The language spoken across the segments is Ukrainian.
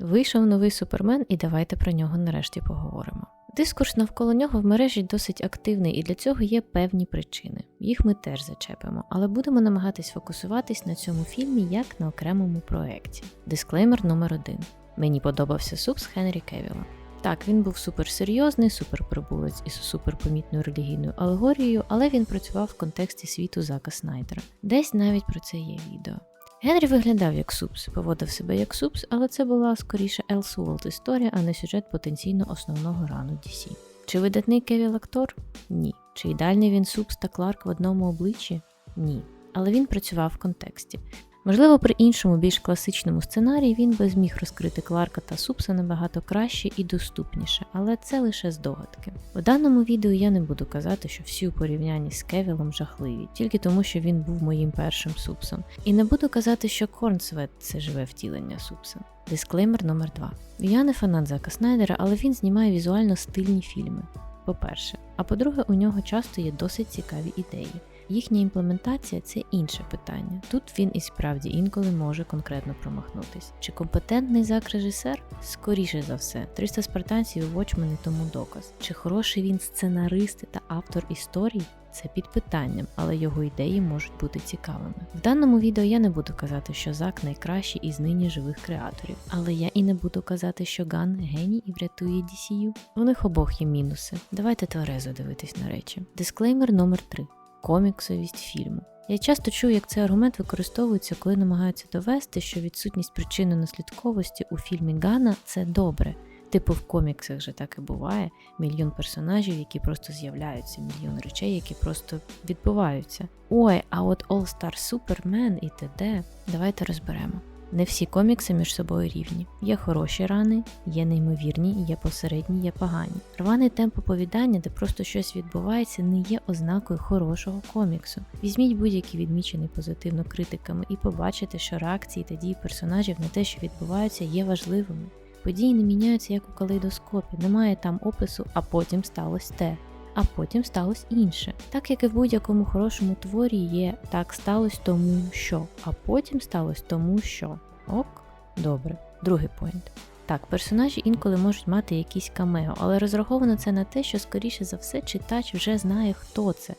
Вийшов новий супермен, і давайте про нього нарешті поговоримо. Дискурс навколо нього в мережі досить активний, і для цього є певні причини. Їх ми теж зачепимо, але будемо намагатись фокусуватись на цьому фільмі як на окремому проєкті. Дисклеймер номер один. Мені подобався суп з Хенрі Кевіла. Так, він був суперсерйозний, суперприбулець із суперпомітною релігійною алегорією, але він працював в контексті світу Зака Снайдера. Десь навіть про це є відео. Генрі виглядав як супс, поводив себе як супс, але це була скоріше Елсуолт історія, а не сюжет потенційно основного рану DC. Чи видатний Кевіл актор? Ні. Чи ідеальний він супс та Кларк в одному обличчі? Ні. Але він працював в контексті. Можливо, при іншому, більш класичному сценарії він би зміг розкрити Кларка та Супса набагато краще і доступніше, але це лише здогадки. У даному відео я не буду казати, що всі у порівнянні з Кевілом жахливі, тільки тому, що він був моїм першим супсом. І не буду казати, що Корнсвет це живе втілення супса. Дисклеймер номер 2 Я не фанат Зака Снайдера, але він знімає візуально стильні фільми. По-перше, а по-друге, у нього часто є досить цікаві ідеї. Їхня імплементація це інше питання. Тут він і справді інколи може конкретно промахнутись. Чи компетентний зак режисер? Скоріше за все, 300 спартанців і Watchmen тому доказ. Чи хороший він сценарист та автор історій? Це під питанням, але його ідеї можуть бути цікавими. В даному відео я не буду казати, що Зак найкращий із нині живих креаторів, але я і не буду казати, що Ган геній і врятує DCU. У них обох є мінуси. Давайте тверезо дивитись на речі. Дисклеймер номер 3 коміксовість фільму. Я часто чую, як цей аргумент використовується, коли намагаються довести, що відсутність причини наслідковості у фільмі Гана це добре. Типу в коміксах же так і буває: мільйон персонажів, які просто з'являються, мільйон речей, які просто відбуваються. Ой, а от All Star Superman і т.д. Давайте розберемо. Не всі комікси між собою рівні. Є хороші рани, є неймовірні, є посередні, є погані. Рваний темп оповідання, де просто щось відбувається, не є ознакою хорошого коміксу. Візьміть будь-який відмічений позитивно критиками і побачите, що реакції та дії персонажів на те, що відбувається, є важливими. Події не міняються як у калейдоскопі, немає там опису, а потім сталося те. А потім сталося інше. Так як і в будь-якому хорошому творі є так сталося тому що, а потім сталося тому що. Ок, добре. Другий поінт. Так, персонажі інколи можуть мати якісь камео, але розраховано це на те, що, скоріше за все, читач вже знає, хто це.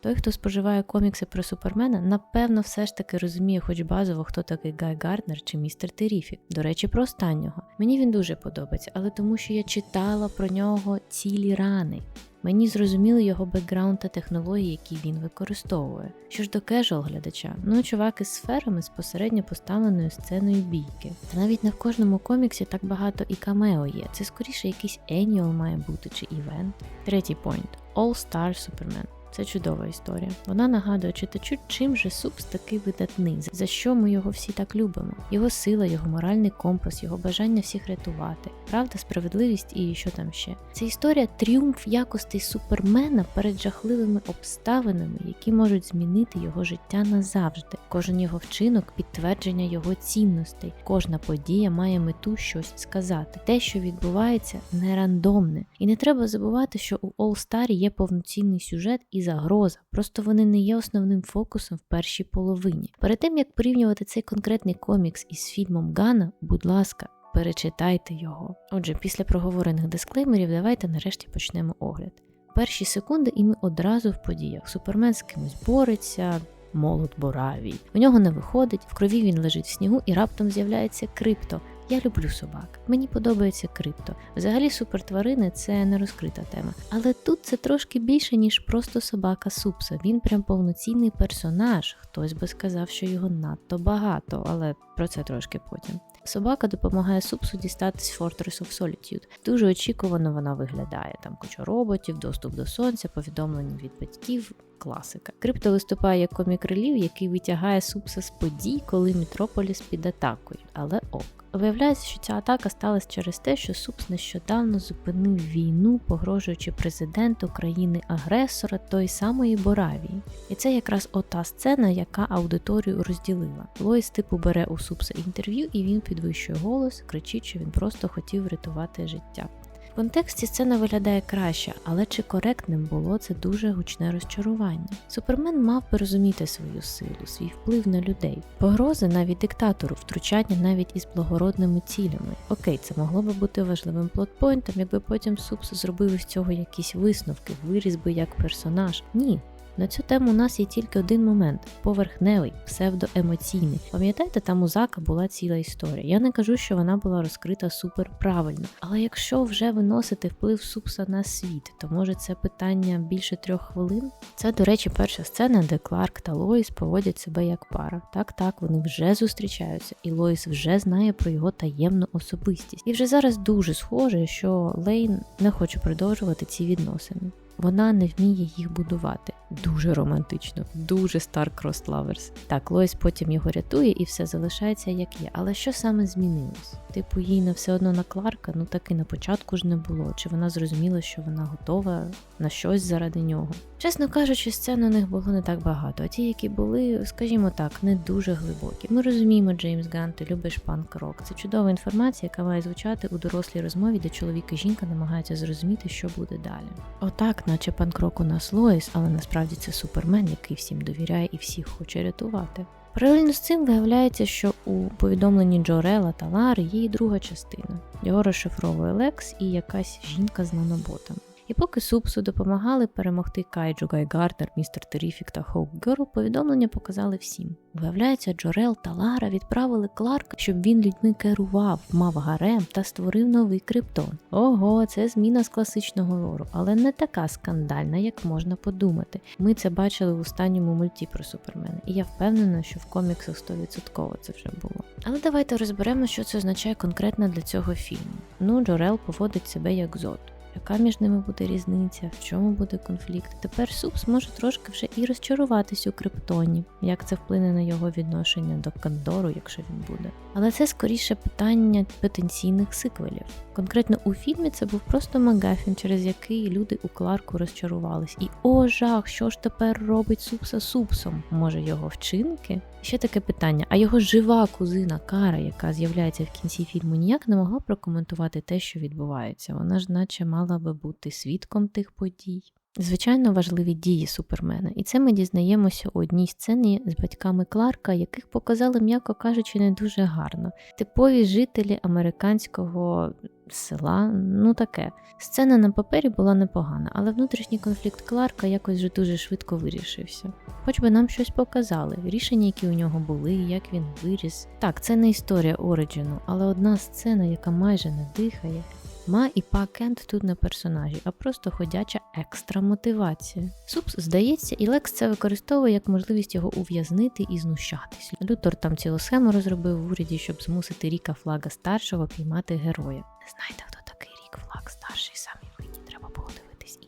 Той, хто споживає комікси про Супермена, напевно, все ж таки розуміє, хоч базово, хто такий Гай Гарднер чи містер Теріфік. До речі, про останнього. Мені він дуже подобається, але тому, що я читала про нього цілі рани. Мені зрозуміли його бекграунд та технології, які він використовує. Що ж до кежуал глядача, ну чувак із сферами з посередньо поставленою сценою бійки. Та навіть не в кожному коміксі так багато і камео є. Це скоріше якийсь еніол має бути чи івент. Третій пойнт All Star Superman. Це чудова історія. Вона нагадує читачу, чим же Супс такий видатний, за що ми його всі так любимо. Його сила, його моральний компас, його бажання всіх рятувати, правда, справедливість і що там ще. Це історія тріумф якостей супермена перед жахливими обставинами, які можуть змінити його життя назавжди. Кожен його вчинок підтвердження його цінностей. Кожна подія має мету щось сказати. Те, що відбувається, не рандомне. І не треба забувати, що у All Star є повноцінний сюжет і загроза, просто вони не є основним фокусом в першій половині. Перед тим як порівнювати цей конкретний комікс із фільмом Гана, будь ласка, перечитайте його. Отже, після проговорених дисклеймерів, давайте нарешті почнемо огляд. Перші секунди, і ми одразу в подіях. Супермен з кимось бореться. Молот Боравій. У нього не виходить, в крові він лежить в снігу і раптом з'являється крипто. Я люблю собак. Мені подобається крипто. Взагалі, супертварини це не розкрита тема. Але тут це трошки більше, ніж просто собака Супса. Він прям повноцінний персонаж. Хтось би сказав, що його надто багато, але про це трошки потім. Собака допомагає Супсу дістатись Fortress of Solitude. Дуже очікувано вона виглядає. Там куча роботів, доступ до сонця, повідомлення від батьків. Класика. Крипто виступає як комік релів, який витягає Супса з подій, коли Мітрополіс під атакою. Але ок. Виявляється, що ця атака сталася через те, що Супс нещодавно зупинив війну, погрожуючи президенту країни-агресора той самої Боравії. І це якраз ота сцена, яка аудиторію розділила. Лоїс типу бере у Супса інтерв'ю, і він підвищує голос, кричить, що він просто хотів врятувати життя. В контексті сцена виглядає краще, але чи коректним було це дуже гучне розчарування. Супермен мав би розуміти свою силу, свій вплив на людей, погрози навіть диктатору, втручання навіть із благородними цілями. Окей, це могло би бути важливим плотпойнтом, якби потім Супс зробив із цього якісь висновки, виріс би як персонаж. Ні. На цю тему у нас є тільки один момент поверхневий, псевдоемоційний. Пам'ятаєте, там у Зака була ціла історія. Я не кажу, що вона була розкрита супер правильно. Але якщо вже виносити вплив Супса на світ, то може це питання більше трьох хвилин? Це, до речі, перша сцена, де Кларк та Лоїс поводять себе як пара. Так, так, вони вже зустрічаються, і Лоїс вже знає про його таємну особистість. І вже зараз дуже схоже, що Лейн не хоче продовжувати ці відносини. Вона не вміє їх будувати. Дуже романтично, дуже Star-Crossed Lovers. Так, Лоїс потім його рятує і все залишається як є. Але що саме змінилось? Типу, їй на все одно на Кларка, ну так і на початку ж не було. Чи вона зрозуміла, що вона готова на щось заради нього? Чесно кажучи, сцен у них було не так багато, а ті, які були, скажімо так, не дуже глибокі. Ми розуміємо, Джеймс Ган, ти любиш панк-рок. Це чудова інформація, яка має звучати у дорослій розмові, де чоловік і жінка намагаються зрозуміти, що буде далі. Отак, наче панк-рок у нас Лоїс, але насправді це супермен, який всім довіряє і всіх хоче рятувати. Паралельно з цим виявляється, що у повідомленні Джорела та Лари є і друга частина. Його розшифровує Лекс і якась жінка з наноботами. І поки Супсу допомагали перемогти Кайджу Гайгардер, містер Теріфік та Хоуп Герл, повідомлення показали всім. Виявляється, Джорел та Лара відправили Кларка, щоб він людьми керував, мав гарем та створив новий криптон. Ого, це зміна з класичного лору, але не така скандальна, як можна подумати. Ми це бачили в останньому мульті про супермена, і я впевнена, що в коміксах 100% це вже було. Але давайте розберемо, що це означає конкретно для цього фільму. Ну, Джорел поводить себе як зод яка між ними буде різниця, в чому буде конфлікт. Тепер Супс може трошки вже і розчаруватись у криптоні, як це вплине на його відношення до Кандору, якщо він буде. Але це скоріше питання потенційних сиквелів. Конкретно у фільмі це був просто Магафін, через який люди у Кларку розчарувались. І о, жах, що ж тепер робить Супса Супсом? Може його вчинки? Ще таке питання: а його жива кузина Кара, яка з'являється в кінці фільму, ніяк не могла прокоментувати те, що відбувається. Вона ж, наче, мала би бути свідком тих подій. Звичайно, важливі дії супермена, і це ми дізнаємося у одній сцені з батьками Кларка, яких показали, м'яко кажучи, не дуже гарно. Типові жителі американського села, ну таке. Сцена на папері була непогана, але внутрішній конфлікт Кларка якось вже дуже швидко вирішився. Хоч би нам щось показали, рішення, які у нього були, як він виріс. Так, це не історія Ориджину, але одна сцена, яка майже не дихає, Ма і Па Кент тут не персонажі, а просто ходяча екстра мотивація. Супс здається, і Лекс це використовує як можливість його ув'язнити і знущатись. Лютор там цілу схему розробив в уряді, щоб змусити Ріка Флага старшого піймати героя. Не знаєте, хто такий Рік Флаг старший, самі винні, треба було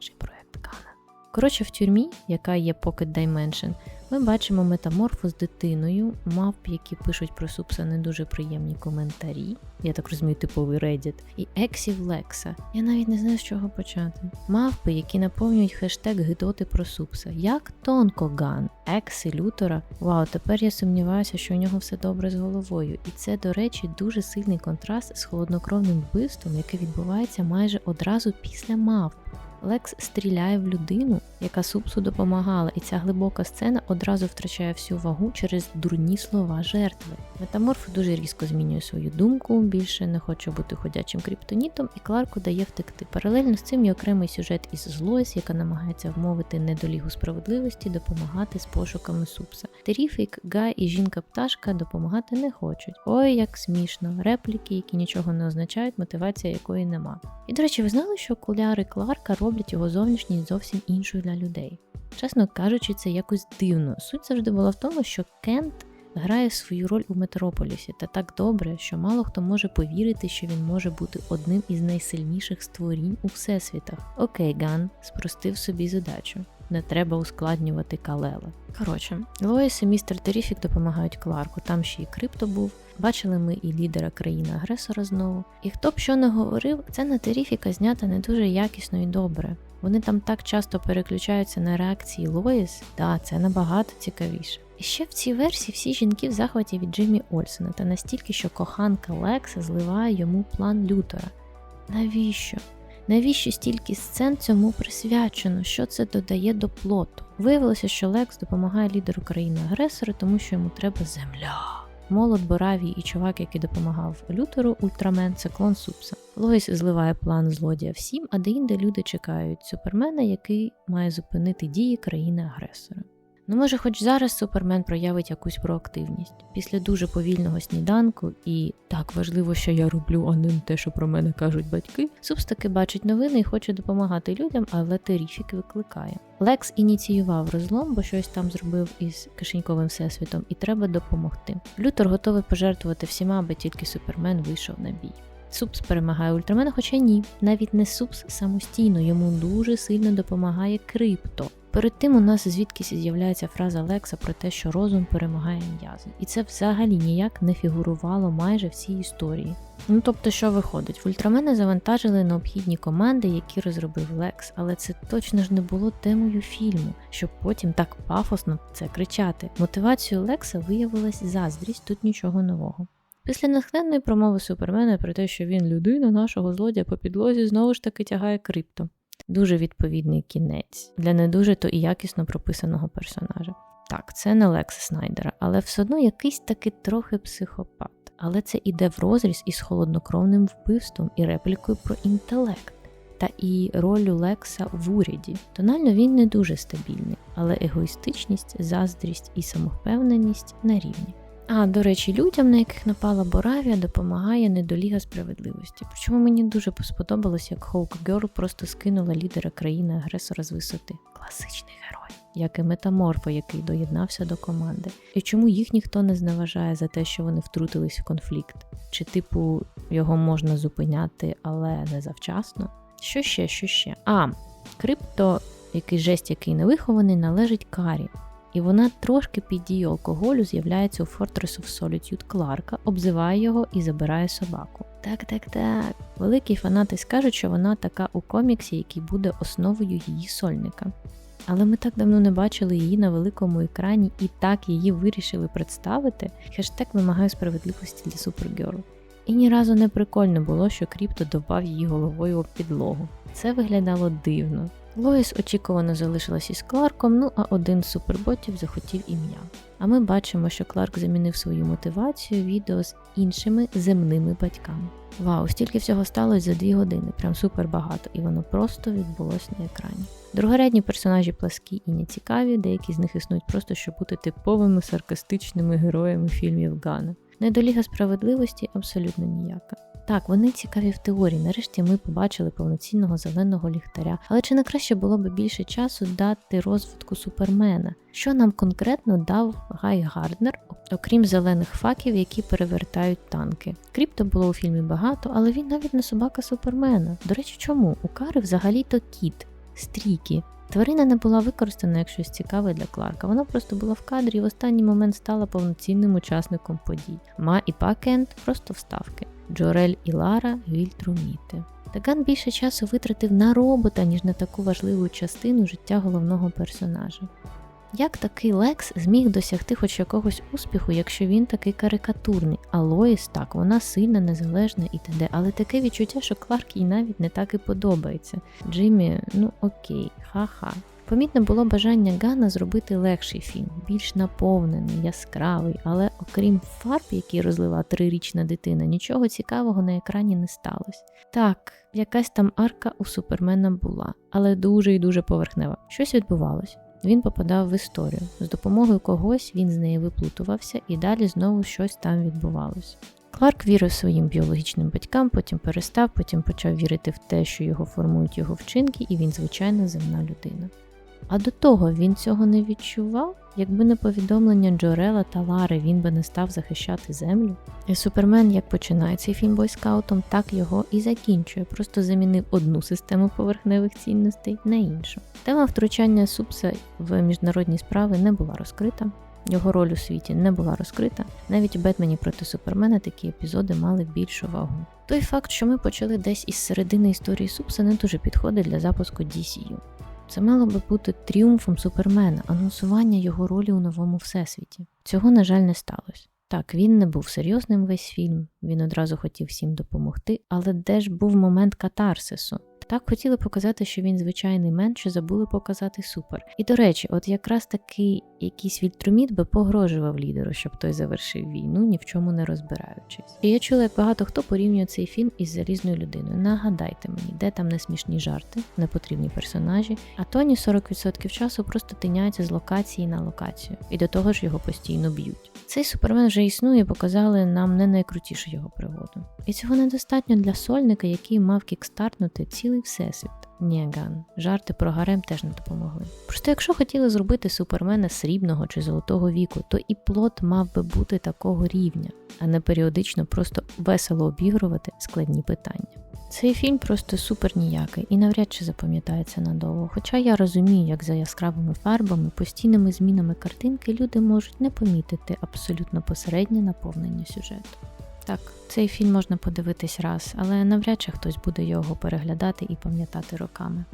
інший проект Кана. Коротше, в тюрмі, яка є Pocket Dimension, ми бачимо метаморфу з дитиною, мавп, які пишуть про Супса не дуже приємні коментарі. Я так розумію, типовий Reddit, і ексів Лекса. Я навіть не знаю, з чого почати. Мавпи, які наповнюють хештег гидоти про Супса. Як тонко Ган, екси Лютора. Вау, тепер я сумніваюся, що у нього все добре з головою. І це, до речі, дуже сильний контраст з холоднокровним вбивством, яке відбувається майже одразу після мавп. Лекс стріляє в людину, яка Супсу допомагала, і ця глибока сцена одразу втрачає всю вагу через дурні слова жертви. Метаморф дуже різко змінює свою думку, більше не хоче бути ходячим криптонітом, і Кларку дає втекти. Паралельно з цим є окремий сюжет із Злоїс, яка намагається вмовити недолігу справедливості, допомагати з пошуками Супса. Теріфік, Гай і жінка-пташка допомагати не хочуть. Ой, як смішно, репліки, які нічого не означають, мотивація якої нема. І до речі, ви знали, що окуляри Кларка роблять його зовнішність зовсім іншою для людей. Чесно кажучи, це якось дивно. Суть завжди була в тому, що Кент грає свою роль у Метрополісі та так добре, що мало хто може повірити, що він може бути одним із найсильніших створінь у всесвітах. Окей, Ган спростив собі задачу. Не треба ускладнювати Калела. Коротше, Лоїс і містер Теріфік допомагають Кларку. Там ще й крипто був. Бачили ми і лідера країни-агресора знову. І хто б що не говорив, це на Теріфіка знято не дуже якісно і добре. Вони там так часто переключаються на реакції Лоїс, да, це набагато цікавіше. І ще в цій версії всі жінки в захваті від Джиммі Ольсона та настільки, що коханка Лекса зливає йому план Лютера. Навіщо? Навіщо стільки сцен цьому присвячено? Що це додає до плоту? Виявилося, що Лекс допомагає лідеру країни-агресора, тому що йому треба земля. Молот Боравій і чувак, який допомагав Лютеру, Ультрамен, це клон Супса. Лоїс зливає план злодія всім, а деінде люди чекають супермена, який має зупинити дії країни-агресора. Ну, може, хоч зараз Супермен проявить якусь проактивність. Після дуже повільного сніданку, і так важливо, що я роблю, а не те, що про мене кажуть батьки. Супс таки бачить новини і хоче допомагати людям, але Теріфік викликає. Лекс ініціював розлом, бо щось там зробив із кишеньковим всесвітом, і треба допомогти. Лютер готовий пожертвувати всіма, аби тільки Супермен вийшов на бій. Супс перемагає Ультрамена, хоча ні, навіть не Супс самостійно, йому дуже сильно допомагає крипто. Перед тим у нас звідкись з'являється фраза Лекса про те, що розум перемагає м'язи. І це взагалі ніяк не фігурувало майже в цій історії. Ну тобто, що виходить? В ультрамени завантажили необхідні команди, які розробив Лекс, але це точно ж не було темою фільму, щоб потім так пафосно це кричати. Мотивацією Лекса виявилась заздрість, тут нічого нового. Після натхненної промови Супермена про те, що він людина нашого злодія по підлозі знову ж таки тягає крипто. Дуже відповідний кінець для не дуже то і якісно прописаного персонажа. Так, це не Лекса Снайдера, але все одно якийсь таки трохи психопат. Але це іде в розріз із холоднокровним вбивством і реплікою про інтелект. Та і роль Лекса в уряді. Тонально він не дуже стабільний, але егоїстичність, заздрість і самовпевненість на рівні. А, до речі, людям, на яких напала Боравія, допомагає недоліга справедливості. Причому мені дуже сподобалось, як Хоук Герл просто скинула лідера країни-агресора з висоти. Класичний герой, як і метаморфо, який доєднався до команди. І чому їх ніхто не зневажає за те, що вони втрутились в конфлікт? Чи, типу, його можна зупиняти, але не завчасно? Що ще, що ще? А, крипто, який жесть, який не вихований, належить карі і вона трошки під дією алкоголю з'являється у Fortress of Solitude Кларка, обзиває його і забирає собаку. Так, так, так. Великі фанати скажуть, що вона така у коміксі, який буде основою її сольника. Але ми так давно не бачили її на великому екрані і так її вирішили представити. Хештег вимагає справедливості для Супергерл. І ні разу не прикольно було, що Кріпто довбав її головою об підлогу. Це виглядало дивно. Лоїс очікувано залишилась із Кларком, ну а один з суперботів захотів ім'я. А ми бачимо, що Кларк замінив свою мотивацію відео з іншими земними батьками. Вау, стільки всього сталося за дві години, прям супер багато, і воно просто відбулось на екрані. Другорядні персонажі пласкі і нецікаві, деякі з них існують просто, щоб бути типовими саркастичними героями фільмів Гана. Недоліга справедливості абсолютно ніяка. Так, вони цікаві в теорії. Нарешті ми побачили повноцінного зеленого ліхтаря. Але чи не краще було б більше часу дати розвитку супермена? Що нам конкретно дав Гай Гарднер, окрім зелених факів, які перевертають танки? Кріпто було у фільмі багато, але він навіть не собака супермена. До речі, чому? У Кари взагалі-то кіт, стрікі. Тварина не була використана як щось цікаве для Кларка. Вона просто була в кадрі і в останній момент стала повноцінним учасником подій. Ма і Пакент просто вставки. Джорель і Лара Вільтруміти. Таган більше часу витратив на робота, ніж на таку важливу частину життя головного персонажа. Як такий Лекс зміг досягти хоч якогось успіху, якщо він такий карикатурний, а Лоїс так, вона сильна, незалежна і т.д. Але таке відчуття, що Кларк їй навіть не так і подобається. Джиммі, ну окей, ха-ха. Помітно було бажання Гана зробити легший фільм, більш наповнений, яскравий, але окрім фарб, які розлила трирічна дитина, нічого цікавого на екрані не сталося. Так, якась там арка у супермена була, але дуже і дуже поверхнева. Щось відбувалось. Він попадав в історію. З допомогою когось він з неї виплутувався, і далі знову щось там відбувалось. Кларк вірив своїм біологічним батькам, потім перестав, потім почав вірити в те, що його формують його вчинки, і він звичайна земна людина. А до того він цього не відчував, якби не повідомлення Джорела та Лари, він би не став захищати землю. І Супермен як починає цей фільм бойскаутом, так його і закінчує, просто замінив одну систему поверхневих цінностей на іншу. Тема втручання Супса в міжнародні справи не була розкрита. Його роль у світі не була розкрита. Навіть у Бетмені проти Супермена такі епізоди мали більшу вагу. Той факт, що ми почали десь із середини історії Супса, не дуже підходить для запуску DCU. Це мало би бути тріумфом Супермена, анонсування його ролі у новому всесвіті. Цього, на жаль, не сталося. Так, він не був серйозним весь фільм, він одразу хотів всім допомогти, але де ж був момент катарсису? Так хотіли показати, що він звичайний мен, що забули показати супер. І до речі, от якраз такий якийсь вільтроміт би погрожував лідеру, щоб той завершив війну, ні в чому не розбираючись. І я чула, як багато хто порівнює цей фільм із залізною людиною. Нагадайте мені, де там не смішні жарти, непотрібні персонажі, а Тоні 40% часу просто тиняється з локації на локацію, і до того ж його постійно б'ють. Цей супермен вже існує, показали нам не найкрутішу його пригоду. І цього недостатньо для сольника, який мав кікстартнути цілий всесвіт. Ні, Ган, жарти про гарем теж не допомогли. Просто якщо хотіли зробити супермена срібного чи золотого віку, то і плот мав би бути такого рівня, а не періодично просто весело обігрувати складні питання. Цей фільм просто супер ніякий і навряд чи запам'ятається надовго. Хоча я розумію, як за яскравими фарбами, постійними змінами картинки люди можуть не помітити абсолютно посереднє наповнення сюжету. Так, цей фільм можна подивитись раз, але навряд чи хтось буде його переглядати і пам'ятати роками.